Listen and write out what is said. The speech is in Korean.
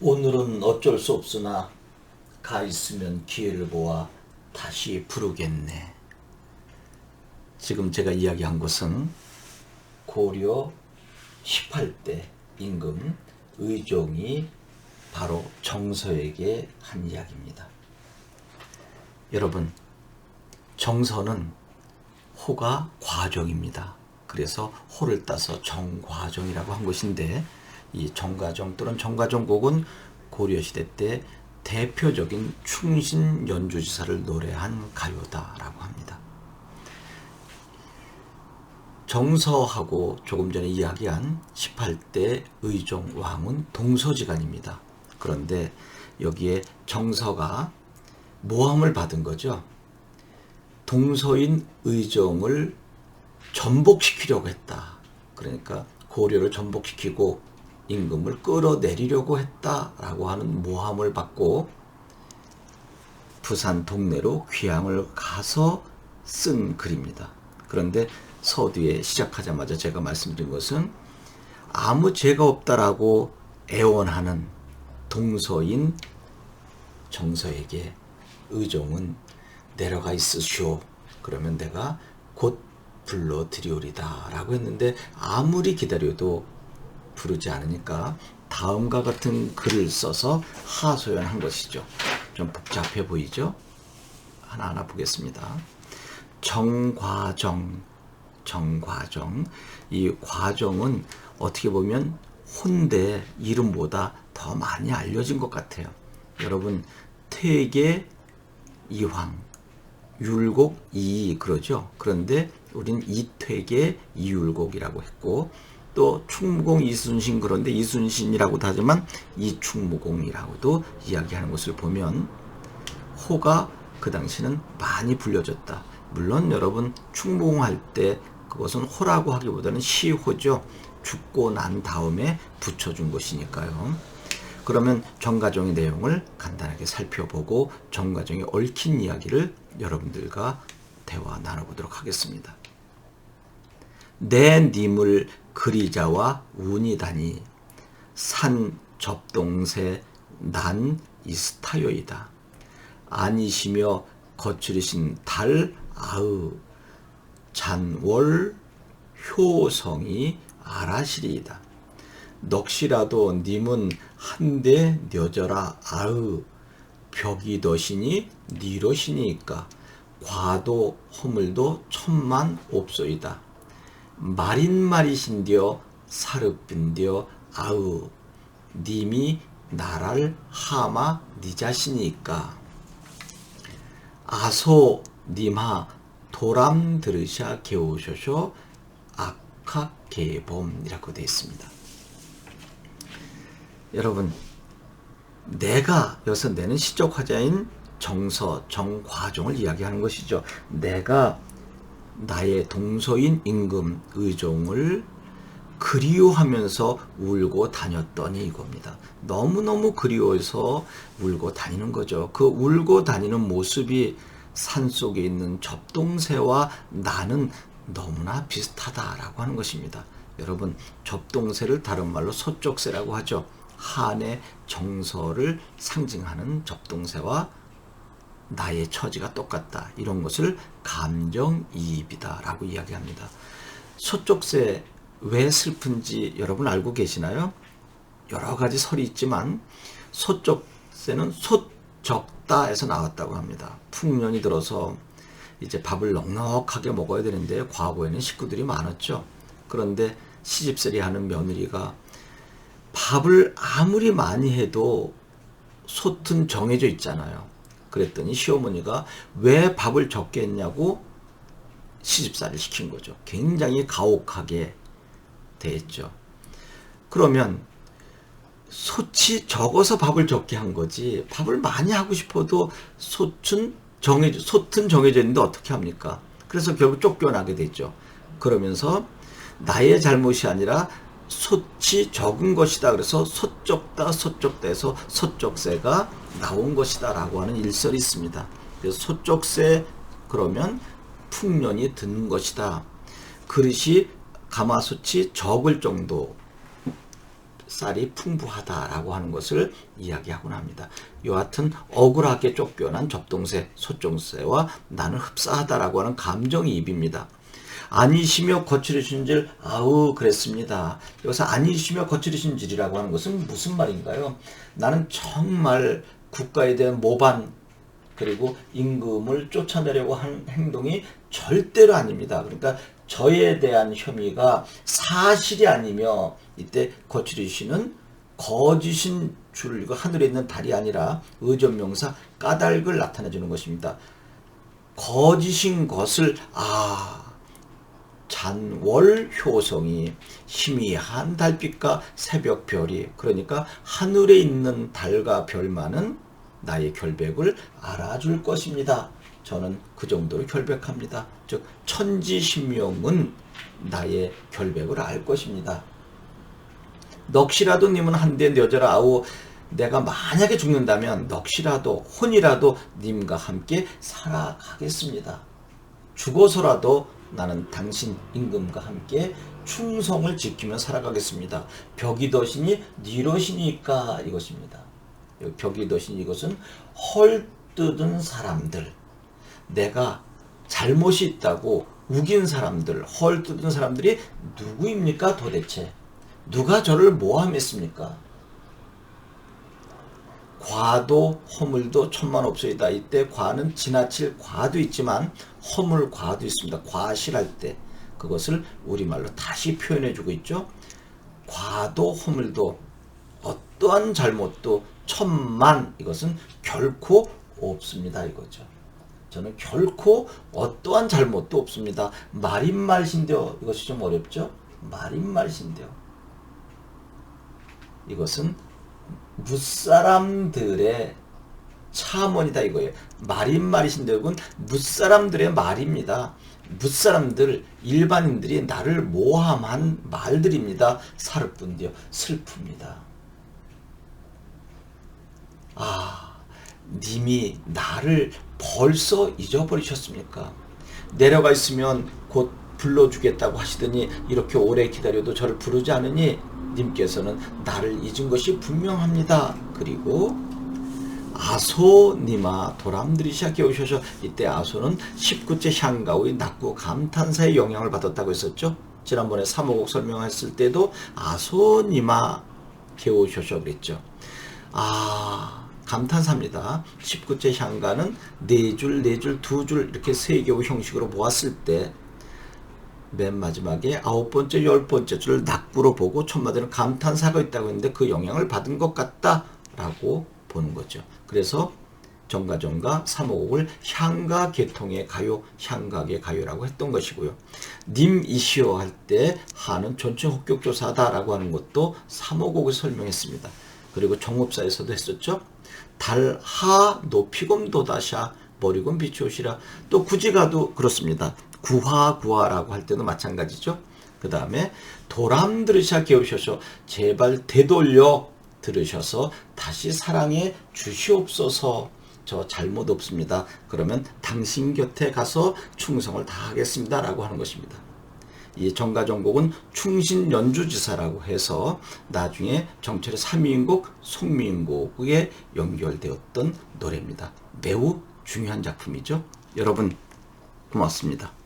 오늘은 어쩔 수 없으나 가 있으면 기회를 보아 다시 부르겠네. 지금 제가 이야기한 것은 고려 18대 임금 의종이 바로 정서에게 한 이야기입니다. 여러분, 정서는 호가 과정입니다. 그래서 호를 따서 정과정이라고 한 것인데 이 정과정 또는 정과정곡은 고려시대 때 대표적인 충신 연주지사를 노래한 가요다라고 합니다. 정서하고 조금 전에 이야기한 18대 의종 왕은 동서지간입니다. 그런데 여기에 정서가 모함을 받은 거죠. 동서인 의종을 전복시키려고 했다. 그러니까 고려를 전복시키고 임금을 끌어내리려고 했다라고 하는 모함을 받고 부산 동네로 귀향을 가서 쓴 글입니다. 그런데 서두에 시작하자마자 제가 말씀드린 것은 아무 죄가 없다라고 애원하는 동서인 정서에게 의종은 내려가 있으시오. 그러면 내가 곧 불러 드리오리다. 라고 했는데 아무리 기다려도 부르지 않으니까 다음과 같은 글을 써서 하소연한 것이죠. 좀 복잡해 보이죠? 하나하나 보겠습니다. 정과정, 정과정. 이 과정은 어떻게 보면 혼대 이름보다 더 많이 알려진 것 같아요. 여러분, 퇴계 이황, 율곡 이 그러죠. 그런데 우린 이퇴계 이율곡이라고 했고 또 충무공 이순신 그런데 이순신이라고도 하지만 이충무공이라고도 이야기하는 것을 보면 호가 그 당시는 많이 불려졌다. 물론 여러분 충무공할 때 그것은 호라고 하기보다는 시호죠. 죽고 난 다음에 붙여준 것이니까요. 그러면 정가정의 내용을 간단하게 살펴보고 정가정에 얽힌 이야기를 여러분들과 대화 나눠보도록 하겠습니다. 내 님을 그리자와 운이다니 산 접동새 난 이스타요이다. 아니시며 거칠으신 달 아으 잔월 효성이 아라시리이다. 넋이라도 님은 한데 녀져라 아으 벽이 더시니 니러시니까 과도 허물도 천만 옵소이다. 말인 말이신디어 사르빈디어 아으 님이 나랄 하마 니 자신이니까 아소 님하 도람 들으샤 개오쇼쇼 악학 개범이라고 되어 있습니다. 여러분 내가 여기서 내는 시적 화자인 정서 정과정을 이야기하는 것이죠. 내가 나의 동서인 임금 의종을 그리워하면서 울고 다녔더니 이겁니다. 너무너무 그리워서 울고 다니는 거죠. 그 울고 다니는 모습이 산 속에 있는 접동새와 나는 너무나 비슷하다라고 하는 것입니다. 여러분, 접동새를 다른 말로 소쪽새라고 하죠. 한의 정서를 상징하는 접동새와 나의 처지가 똑같다. 이런 것을 감정이입이다라고 이야기합니다. 소쪽새 왜 슬픈지 여러분 알고 계시나요? 여러 가지 설이 있지만 소쪽새는 소적다에서 나왔다고 합니다. 풍년이 들어서 이제 밥을 넉넉하게 먹어야 되는데 과거에는 식구들이 많았죠. 그런데 시집살이 하는 며느리가 밥을 아무리 많이 해도 솥은 정해져 있잖아요. 그랬더니 시어머니가 왜 밥을 적게 했냐고 시집살이를 시킨 거죠. 굉장히 가혹하게 대했죠. 그러면 솥이 적어서 밥을 적게 한 거지 밥을 많이 하고 싶어도 솥은 정해져 솥은 정해져 있는데 어떻게 합니까? 그래서 결국 쫓겨나게 되죠. 그러면서 나의 잘못이 아니라 솥이 적은 것이다. 그래서 솥적다 솥적대서 솥적새가 나온 것이다 라고 하는 일설이 있습니다. 그래서 솥적새 그러면 풍년이 드는 것이다. 그릇이 가마솥이 적을 정도 쌀이 풍부하다라고 하는 것을 이야기하곤 합니다. 여하튼 억울하게 쫓겨난 접동새, 소종새와 나는 흡사하다라고 하는 감정이입입니다. 아니시며 거칠으신질 아우 그랬습니다. 여기서 아니시며 거칠으신질이라고 하는 것은 무슨 말인가요? 나는 정말 국가에 대한 모반 그리고 임금을 쫓아내려고 하는 행동이 절대로 아닙니다. 그러니까 저에 대한 혐의가 사실이 아니며 이때 거칠으시는 거짓인 줄 이거 하늘에 있는 달이 아니라 의존명사 까닭을 나타내 주는 것입니다. 거짓인 것을 아 잔월 효성이 희미한 달빛과 새벽별이 그러니까 하늘에 있는 달과 별만은 나의 결백을 알아줄 것입니다. 저는 그 정도로 결백합니다. 즉 천지신명은 나의 결백을 알 것입니다. 넋이라도 님은 한데 여자라 아우 내가 만약에 죽는다면 넋이라도 혼이라도 님과 함께 살아가겠습니다. 죽어서라도 나는 당신 임금과 함께 충성을 지키며 살아가겠습니다. 벽이 더시니 니러시니까 이것입니다. 벽이 더시니 이것은 헐뜯은 사람들, 내가 잘못이 있다고 우긴 사람들, 헐뜯은 사람들이 누구입니까 도대체? 누가 저를 모함했습니까? 과도 허물도 천만 없소이다. 이때 과는 지나칠 과도 있지만 허물 과도 있습니다. 과실할 때 그것을 우리말로 다시 표현해 주고 있죠. 과도 허물도 어떠한 잘못도 천만 이것은 결코 없습니다 이거죠. 저는 결코 어떠한 잘못도 없습니다. 말인말신데요. 이것이 좀 어렵죠? 말인말신데요. 이것은 무사람들의 차원이다 이거예요. 말인 말이신데요. 무사람들의 말입니다. 무사람들 일반인들이 나를 모함한 말들입니다. 사르뿐디요. 슬픕니다. 아, 님이 나를 벌써 잊어버리셨습니까? 내려가 있으면 곧 불러주겠다고 하시더니 이렇게 오래 기다려도 저를 부르지 않으니 님께서는 나를 잊은 것이 분명합니다. 그리고 아소니마 도람들이시아 깨우셔서 이때 아소는 19째 향가의 낙구 감탄사의 영향을 받았다고 했었죠. 지난번에 사모곡 설명했을 때도 아소니마 깨우셔서 그랬죠. 아 감탄사입니다. 19째 향가는 네 줄, 네 줄, 두 줄 이렇게 세 개의 형식으로 모았을 때 맨 마지막에 아홉 번째, 열 번째 줄을 낙구로 보고 촌마디는 감탄사가 있다고 했는데 그 영향을 받은 것 같다라고 보는 거죠. 그래서 정가정가 삼오곡을 향가 계통의 가요, 향각의 가요라고 했던 것이고요. 님이시오 할때 하는 전체 혹격조사다라고 하는 것도 삼오곡을 설명했습니다. 그리고 정업사에서도 했었죠. 달하 높이곰 도다샤 머리곰 비추시라 또 굳이 가도 그렇습니다. 구하 구하라고 할 때도 마찬가지죠. 그 다음에 도람 들으셔 깨우셔서 제발 되돌려 들으셔서 다시 사랑해 주시옵소서 저 잘못 없습니다. 그러면 당신 곁에 가서 충성을 다하겠습니다. 라고 하는 것입니다. 이 정가정곡은 충신 연주지사라고 해서 나중에 정철의 3위인곡 송미인곡에 연결되었던 노래입니다. 매우 중요한 작품이죠. 여러분 고맙습니다.